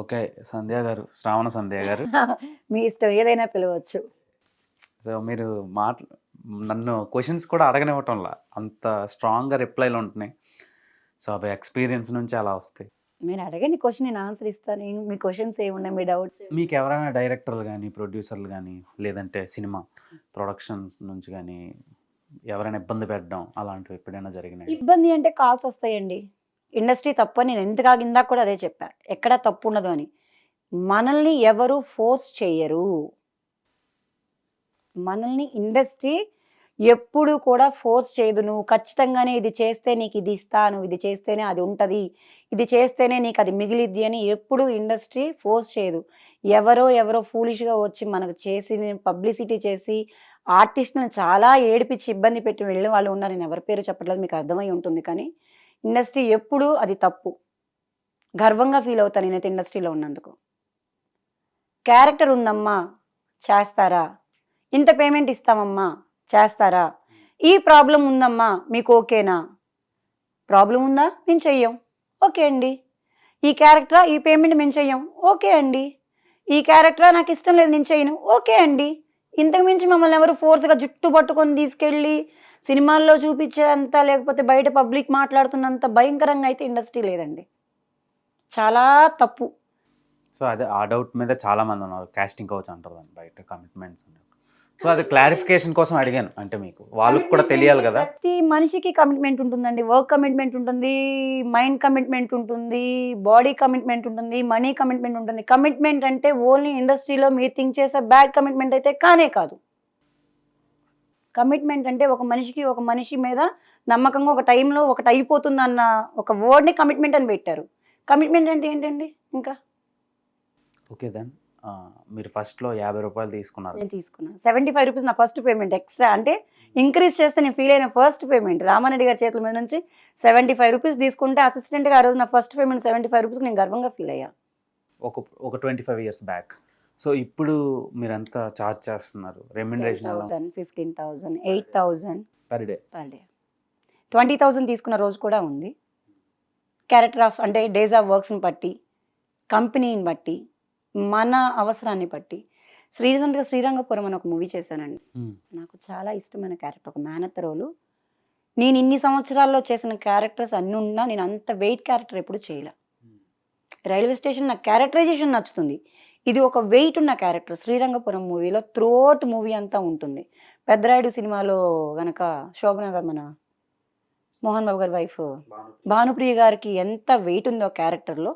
Okay సంధ్య గారు శ్రావణ సంధ్య గారు. మీ ఇష్టం ఏదైనా పిలవచ్చు. సో మీరు మాట్ నన్ను క్వశ్చన్స్ కూడా అడగనివ్వటంలా అంత స్ట్రాంగ్గా రిప్లైలు ఉంటున్నాయి. సో అవి ఎక్స్పీరియన్స్ నుంచి అలా వస్తాయి. మీరు అడగండి క్వశ్చన్ నేను ఆన్సర్ ఇస్తాను. మీ క్వశ్చన్స్ ఏమున్నాయి మీ డౌట్స్ మీకు ఎవరైనా డైరెక్టర్లు కానీ ప్రొడ్యూసర్లు కానీ లేదంటే సినిమా ప్రొడక్షన్స్ నుంచి కానీ ఎవరైనా ఇబ్బంది పెట్టడం అలాంటివి ఎప్పుడైనా జరిగినాయి? ఇబ్బంది అంటే కాల్స్ వస్తాయండి. ఇండస్ట్రీ తప్పు అని నేను ఎంతగా ఇందాక కూడా అదే చెప్పాను ఎక్కడ తప్పు ఉండదు అని. మనల్ని ఎవరు ఫోర్స్ చేయరు. మనల్ని ఇండస్ట్రీ ఎప్పుడు కూడా ఫోర్స్ చేయదు. నువ్వు ఖచ్చితంగానే ఇది చేస్తే నీకు ఇది ఇస్తాను ఇది చేస్తేనే అది ఉంటుంది. ఇది చేస్తేనే నీకు అది మిగిలిద్ది అని ఎప్పుడు ఇండస్ట్రీ ఫోర్స్ చేయదు. ఎవరో ఎవరో ఫూలిష్గా వచ్చి మనకు చేసి పబ్లిసిటీ చేసి ఆర్టిస్ట్ను చాలా ఏడిపించి ఇబ్బంది పెట్టి వెళ్ళిన వాళ్ళు ఉన్నారు. నేను ఎవరి పేరు చెప్పట్లేదు మీకు అర్థమై ఉంటుంది కానీ ఇండస్ట్రీ ఎప్పుడు అది తప్పు. గర్వంగా ఫీల్ అవుతాను నేనైతే ఇండస్ట్రీలో ఉన్నందుకు. క్యారెక్టర్ ఉందమ్మా చేస్తారా? ఇంత పేమెంట్ ఇస్తామమ్మా చేస్తారా? ఈ ప్రాబ్లం ఉందమ్మా మీకు ఓకేనా? ప్రాబ్లం ఉందా? మేము చెయ్యం. ఓకే అండి. ఈ క్యారెక్టరా? ఈ పేమెంట్ మేము చెయ్యం. ఓకే అండి. ఈ క్యారెక్టరా? నాకు ఇష్టం లేదు నేను చేయను ఓకే అండి. ఇంతకు మించి మమ్మల్ని ఎవరు ఫోర్స్గా జుట్టు పట్టుకొని తీసుకెళ్ళి సినిమాల్లో చూపించేంత లేకపోతే బయట పబ్లిక్ మాట్లాడుతున్నంత భయంకరంగా అయితే ఇండస్ట్రీ లేదండి. చాలా తప్పు. సో అదే ఆ డౌట్ మీద చాలా మంది ఉన్నారు. కాస్టింగ్ కౌచ్ అంటారు దాన్ని బయట కమిట్మెంట్స్ సో అది క్లారిఫికేషన్ కోసం అడిగాను అంటే మీకు. వాళ్ళకి కూడా తెలియాలి కదా. ప్రతి మనిషికి కమిట్మెంట్ ఉంటుందండి. వర్క్ కమిట్మెంట్ ఉంటుంది మైండ్ కమిట్మెంట్ ఉంటుంది బాడీ కమిట్మెంట్ ఉంటుంది మనీ కమిట్మెంట్ ఉంటుంది. కమిట్మెంట్ అంటే ఓన్లీ ఇండస్ట్రీలో మీరు థింక్ చేసే బ్యాడ్ కమిట్మెంట్ అయితే కానే కాదు. కమిట్మెంట్ అంటే ఒక మనిషికి ఒక మనిషి మీద నమ్మకంగా ఒక టైంలో ఒకటి అయిపోతుంది అన్న ఒక వర్డ్ని కమిట్మెంట్ అని పెట్టారు. కమిట్మెంట్ అంటే ఏంటండి ఇంకా? ఓకే దెన్ మీరు ఫస్ట్లో యాభై రూపాయలు తీసుకున్నారు. నేను తీసుకున్నాను. సెవెంటీ ఫైవ్ రూపీస్ నా ఫస్ట్ పేమెంట్ ఎక్స్ట్రా అంటే ఇంక్రీజ్ చేస్తే నేను ఫీల్ అయిన ఫస్ట్ పేమెంట్. రామారెడ్డి గారి చేతుల మీద నుంచి సెవెంటీ ఫైవ్ రూపీస్ తీసుకుంటే అసిస్టెంట్గా ఆ రోజు నా first payment seventy five rupees నేను గర్వంగా ఫీల్ అయ్యా. ఒక ఒక twenty five years back so ఇప్పుడు మీరు ఎంత చార్జ్ చేస్తున్నారు remuneration thousand fifteen thousand eight thousand per day per day twenty thousand తీసుకున్న రోజు కూడా ఉంది. క్యారెక్టర్ ఆఫ్ అంటే డేస్ ఆఫ్ వర్క్స్ని బట్టి కంపెనీని బట్టి మన అవసరాన్ని బట్టి. శ్రీ రీసెంట్గా శ్రీరంగపురం అని ఒక మూవీ చేశానండి. నాకు చాలా ఇష్టమైన క్యారెక్టర్ ఒక మేనత్త రోలు. నేను ఇన్ని సంవత్సరాల్లో చేసిన క్యారెక్టర్స్ అన్ని ఉన్నా నేను అంత వెయిట్ క్యారెక్టర్ ఎప్పుడు చేయలే. రైల్వే స్టేషన్ నాకు క్యారెక్టరైజేషన్ నచ్చుతుంది. ఇది ఒక వెయిట్ ఉన్న క్యారెక్టర్ శ్రీరంగపురం మూవీలో త్రోట్ మూవీ అంతా ఉంటుంది. పెద్దరాయుడు సినిమాలో గనక శోభన గారు మన మోహన్ బాబు గారి వైఫ్ భానుప్రియ. గారికి ఎంత వెయిట్ ఉందో క్యారెక్టర్లో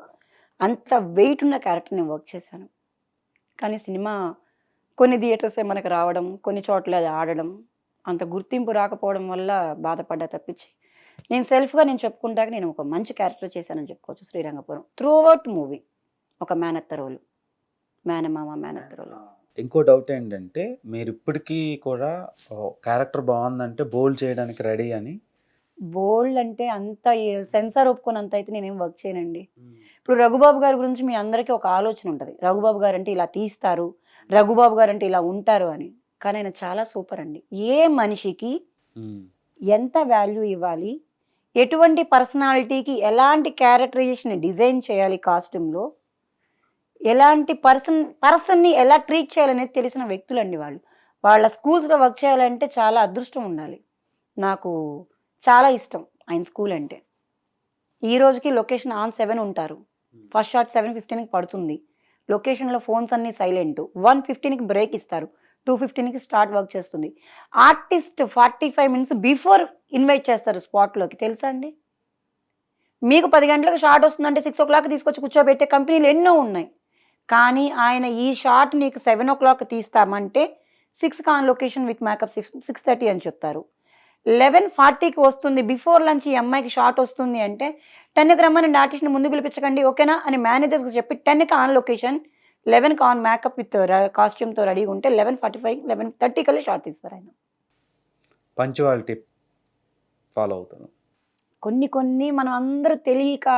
అంత వెయిట్ ఉన్న క్యారెక్టర్ నేను వర్క్ చేశాను. కానీ సినిమా కొన్ని థియేటర్సే మనకు రావడం కొన్ని చోట్ల అది ఆడడం అంత గుర్తింపు రాకపోవడం వల్ల బాధపడ్డా తప్పించి నేను సెల్ఫ్గా నేను చెప్పుకుంటాక నేను ఒక మంచి క్యారెక్టర్ చేశానని చెప్పుకోవచ్చు శ్రీరంగపురం. త్రూ అవుట్ మూవీ ఒక మేనత్త రోలు మేనమామ మేనత్త రోలు ఇంకో డౌట్ ఏంటంటే మీరు ఇప్పటికీ కూడా క్యారెక్టర్ బాగుందంటే బోల్డ్ చేయడానికి రెడీ అని? బోల్డ్ అంటే అంత సెన్సార్ ఒప్పుకున్నంత అయితే నేనేం వర్క్ చేయనండి. ఇప్పుడు రఘుబాబు గారి గురించి మీ అందరికీ ఒక ఆలోచన ఉంటుంది. రఘుబాబు గారు అంటే ఇలా తీస్తారు రఘుబాబు గారు అంటే ఇలా ఉంటారు అని. కానీ ఆయన చాలా సూపర్ అండి. ఏ మనిషికి మ్మ్. ఎంత వాల్యూ ఇవ్వాలి? ఎటువంటి పర్సనాలిటీకి ఎలాంటి క్యారెక్టరైజేషన్ డిజైన్ చేయాలి కాస్ట్యూమ్లో ఎలాంటి పర్సన్ పర్సన్ని ఎలా ట్రీట్ చేయాలనేది తెలిసిన వ్యక్తులండి వాళ్ళు. వాళ్ళ స్కూల్స్లో వర్క్ చేయాలంటే చాలా అదృష్టం ఉండాలి. నాకు చాలా ఇష్టం ఆయన స్కూల్ అంటే. ఈ రోజుకి లొకేషన్ ఆన్ సెవెన్ ఉంటారు. ఫస్ట్ షాట్ సెవెన్ ఫిఫ్టీన్కి పడుతుంది. లొకేషన్లో ఫోన్స్ అన్నీ సైలెంట్. వన్ ఫిఫ్టీన్కి బ్రేక్ ఇస్తారు. టూ ఫిఫ్టీన్కి స్టార్ట్ వర్క్ చేస్తుంది. Artist forty five minutes before invite చేస్తారు స్పాట్లోకి. తెలుసా అండి? మీకు పది గంటలకు షార్ట్ వస్తుందంటే సిక్స్ ఓ క్లాక్ తీసుకొచ్చి కూర్చోబెట్టే కంపెనీలు ఎన్నో ఉన్నాయి. కానీ ఆయన ఈ షార్ట్ నీకు seven o'clock తీస్తామంటే six on location with makeup six six thirty అని చెప్తారు. లెవెన్ ఫార్టీకి వస్తుంది. బిఫోర్ లంచ్ ఈ అమ్మాయికి షార్ట్ వస్తుంది అంటే టెన్కి రమ్మని ఆర్టిస్ట్ని ముందు పిలిపించకండి ఓకేనా? అని మేనేజర్స్కి చెప్పి టెన్కి ఆన్ లొకేషన్ లెవెన్కి ఆన్ మేకప్ విత్ కాస్ట్యూమ్తో రెడీగా ఉంటే eleven forty five eleven thirty కల్లా షార్ట్ తీస్తారు ఆయన. పంచువాలిటీ ఫాలో అవుతాను. కొన్ని కొన్ని మనం అందరూ తెలియక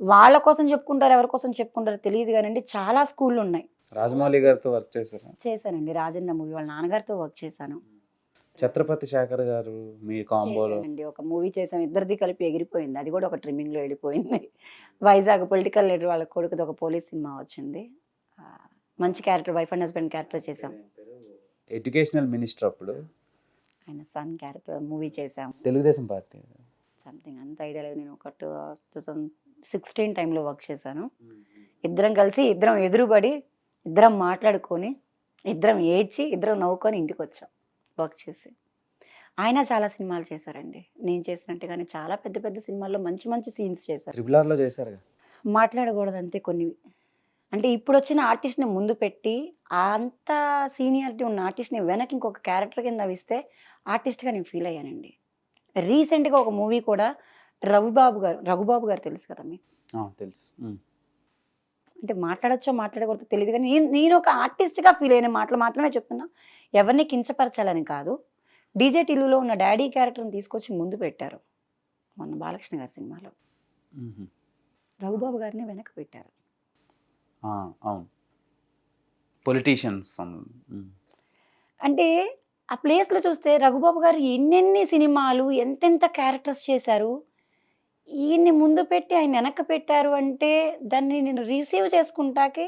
వాళ్ళ కోసం చెప్పుకుంటారు ఎవరి కోసం చెప్పుకుంటారో తెలియదు కానండి. చాలా స్కూళ్ళు ఉన్నాయి రాజమౌళి గారితో వర్క్ చేశారా? చేశానండి. రాజన్న మూవీ వాళ్ళ నాన్నగారితో వర్క్ చేశాను. ఛత్రపతి శేఖర్ గారు మీ కాంబోలో? చేశానండి. ఒక మూవీ చేసాం ఇద్దరిది కలిపి ఎగిరిపోయింది. అది కూడా ఒక ట్రిమ్మింగ్లో వెళ్ళిపోయింది. వైజాగ్ పొలిటికల్ లీడర్ వాళ్ళ కొడుకుది ఒక పోలీస్ సినిమా వచ్చింది. మంచి character wife and husband character చేసాం ఎడ్యుకేషనల్ మినిస్టర్ అప్పుడు? ఆయన సన్ క్యారెక్టర్ మూవీ చేసాం తెలుగుదేశం పార్టీ. సంథింగ్ అంత ఐడియా లేదు. నేను ఒక టూ థౌసండ్ సిక్స్టీన్ టైంలో వర్క్ చేశాను. ఇద్దరం కలిసి ఇద్దరం ఎదురుపడి ఇద్దరం మాట్లాడుకొని ఇద్దరం ఏడ్చి ఇద్దరం నవ్వుకొని ఇంటికి వచ్చాం వర్క్ చేసి. ఆయన చాలా సినిమాలు చేశారండి. నేను చేసినట్టుగానే చాలా పెద్ద పెద్ద సినిమాల్లో మంచి మంచి సీన్స్ చేశారు. చేశారు మాట్లాడకూడదు అంతే కొన్ని. అంటే ఇప్పుడు వచ్చిన ఆర్టిస్ట్ని ముందు పెట్టి అంత సీనియారిటీ ఉన్న ఆర్టిస్ట్ని వెనక్కి ఇంకొక క్యారెక్టర్ కింద ఇస్తే ఆర్టిస్ట్గా నేను ఫీల్ అయ్యానండి. రీసెంట్గా ఒక మూవీ కూడా రఘుబాబు గారు రఘుబాబు గారు తెలుసు కదా మీకు? తెలుసు. అంటే మాట్లాడొచ్చో మాట్లాడకూడదో తెలియదు కానీ నేను నేను ఒక ఆర్టిస్ట్గా ఫీల్ అయిన మాటలు మాత్రమే చెప్తున్నా. ఎవరిని కించపరచాలని కాదు. డీజే టిల్లులో ఉన్న డాడీ క్యారెక్టర్ని తీసుకొచ్చి ముందు పెట్టారు. మొన్న బాలకృష్ణ గారి సినిమాలో. రఘుబాబు గారిని వెనక పెట్టారు. పొలిటీషియన్స్ అంటే ఆ ప్లేస్లో చూస్తే రఘుబాబు గారు ఎన్నెన్ని సినిమాలు ఎంతెంత క్యారెక్టర్స్ చేశారు ఈయన్ని ముందు పెట్టి ఆయన వెనక్కి పెట్టారు అంటే దాన్ని నేను రిసీవ్ చేసుకుంటాకే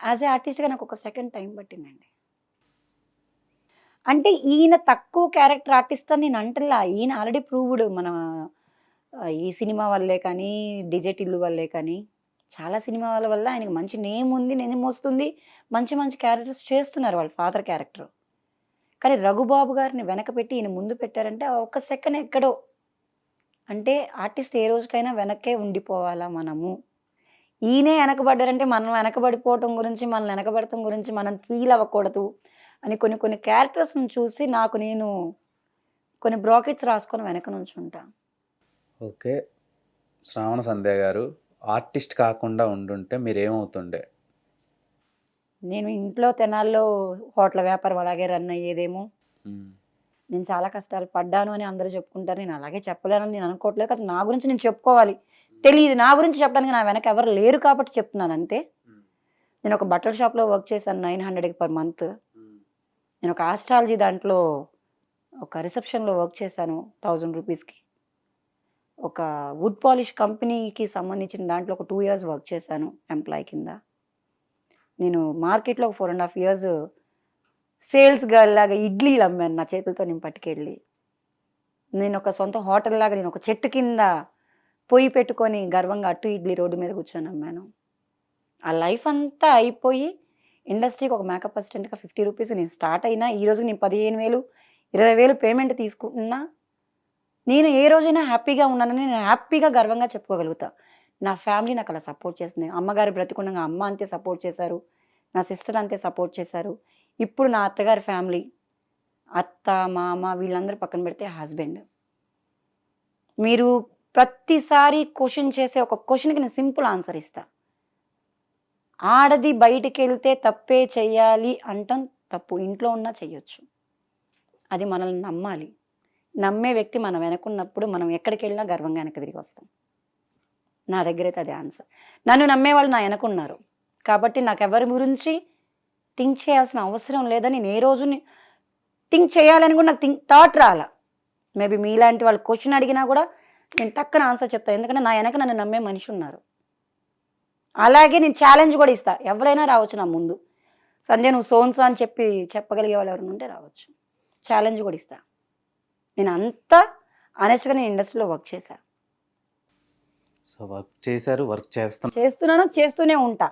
యాజ్ ఏ ఆర్టిస్ట్గా నాకు ఒక సెకండ్ టైం పట్టిందండి. అంటే ఈయన తక్కువ క్యారెక్టర్ ఆర్టిస్ట్ అని నేను అంటలా ఈయన ఆల్రెడీ ప్రూవ్డ్ మన ఈ సినిమా వల్లే కానీ డిజెట్ ఇల్లు వల్లే కానీ చాలా సినిమాల వల్ల ఆయనకి మంచి నేమ్ ఉంది నేమ్ వస్తుంది మంచి మంచి క్యారెక్టర్స్ చేస్తున్నారు వాళ్ళ ఫాదర్ క్యారెక్టర్. కానీ రఘుబాబు గారిని వెనక పెట్టి ఈయన ముందు పెట్టారంటే ఆ ఒక్క సెకండ్ ఎక్కడో అంటే ఆర్టిస్ట్ ఏ రోజుకైనా వెనక్కే ఉండిపోవాలా మనము? ఈయనే వెనకబడ్డారంటే మనం వెనకబడిపోవటం గురించి మనం వెనకబడటం గురించి మనం ఫీల్ అవ్వకూడదు అని కొన్ని కొన్ని క్యారెక్టర్స్ని చూసి నాకు నేను కొన్ని బ్రాకెట్స్ రాసుకొని వెనక నుంచి ఉంటా. ఓకే. శ్రావణ సంధ్య గారు ఆర్టిస్ట్ కాకుండా ఉండుంటే మీరు ఏమవుతుండే నేను ఇంట్లో తెనాల్లో హోటల్ వ్యాపారం అలాగే రన్ అయ్యేదేమో. నేను చాలా కష్టాలు పడ్డాను అని అందరూ చెప్పుకుంటారు. నేను అలాగే చెప్పలేనని నేను అనుకోవట్లేదు కదా నా గురించి నేను చెప్పుకోవాలి. తెలియదు నా గురించి చెప్పడానికి నా వెనక ఎవరు లేరు కాబట్టి చెప్తున్నాను అంతే. నేను ఒక బట్టల షాప్లో వర్క్ చేశాను నైన్ హండ్రెడ్కి పర్ మంత్. నేను ఒక ఆస్ట్రాలజీ దాంట్లో ఒక రిసెప్షన్లో వర్క్ చేశాను థౌజండ్ రూపీస్కి. ఒక వుడ్ పాలిష్ కంపెనీకి సంబంధించిన దాంట్లో ఒక టూ ఇయర్స్ వర్క్ చేశాను ఎంప్లాయ్ కింద. నేను మార్కెట్లో ఒక four and half years sales girl లాగా ఇడ్లీలు అమ్మాను నా చేతులతో నేను పట్టుకెళ్ళి. నేను ఒక సొంత హోటల్ లాగా నేను ఒక చెట్టు కింద పొయ్యి పెట్టుకొని గర్వంగా అటు ఇడ్లీ రోడ్డు మీద కూర్చొని అమ్మాను. ఆ లైఫ్ అంతా అయిపోయి ఇండస్ట్రీకి ఒక మేకప్ అసిస్టెంట్గా ఫిఫ్టీ రూపీస్ నేను స్టార్ట్ అయినా ఈరోజు నేను పదిహేను వేలు ఇరవై వేలు పేమెంట్ తీసుకుంటున్నా నేను ఏ రోజైనా హ్యాపీగా ఉన్నానని నేను హ్యాపీగా గర్వంగా చెప్పుకోగలుగుతా. నా ఫ్యామిలీ నాకు అలా సపోర్ట్ చేస్తుంది. అమ్మగారు బ్రతికుండగా అమ్మ అంతే సపోర్ట్ చేశారు. నా సిస్టర్ అంతే సపోర్ట్ చేశారు. ఇప్పుడు నా అత్తగారి ఫ్యామిలీ అత్త మామ వీళ్ళందరూ పక్కన పెడితే హస్బెండ్. మీరు ప్రతిసారి క్వశ్చన్ చేసే ఒక క్వశ్చన్కి నేను సింపుల్ ఆన్సర్ ఇస్తా. ఆడది బయటికి వెళ్తే తప్పే చెయ్యాలి అంటాం తప్పు ఇంట్లో ఉన్నా చెయ్యొచ్చు. అది మనల్ని నమ్మాలి. నమ్మే వ్యక్తి మనం వెనకున్నప్పుడు మనం ఎక్కడికి వెళ్ళినా గర్వంగా వెనక తిరిగి వస్తాం. నా దగ్గర అయితే అది ఆన్సర్. నన్ను నమ్మేవాళ్ళు నా వెనకున్నారు. కాబట్టి నాకు ఎవరి గురించి థింక్ చేయాల్సిన అవసరం లేదని నేను ఏ రోజు థింక్ చేయాలని కూడా నాకు థింక్ థాట్ రాల. మేబీ మీలాంటి వాళ్ళు క్వశ్చన్ అడిగినా కూడా నేను టక్కన ఆన్సర్ చెప్తాను ఎందుకంటే నా వెనక నన్ను నమ్మే మనిషి ఉన్నారు. అలాగే నేను ఛాలెంజ్ కూడా ఇస్తా. ఎవరైనా రావచ్చు నా ముందు. సంజయ్ నువ్వు సోన్సా అని చెప్పి చెప్పగలిగే వాళ్ళు ఎవరైనా ఉంటే రావచ్చు. ఛాలెంజ్ కూడా ఇస్తా. నేను అంతా ఆనెస్ట్గా నేను ఇండస్ట్రీలో వర్క్ చేశా. సో వర్క్ చేశారు వర్క్ చేస్తాం చేస్తున్నాను చేస్తూనే ఉంటా.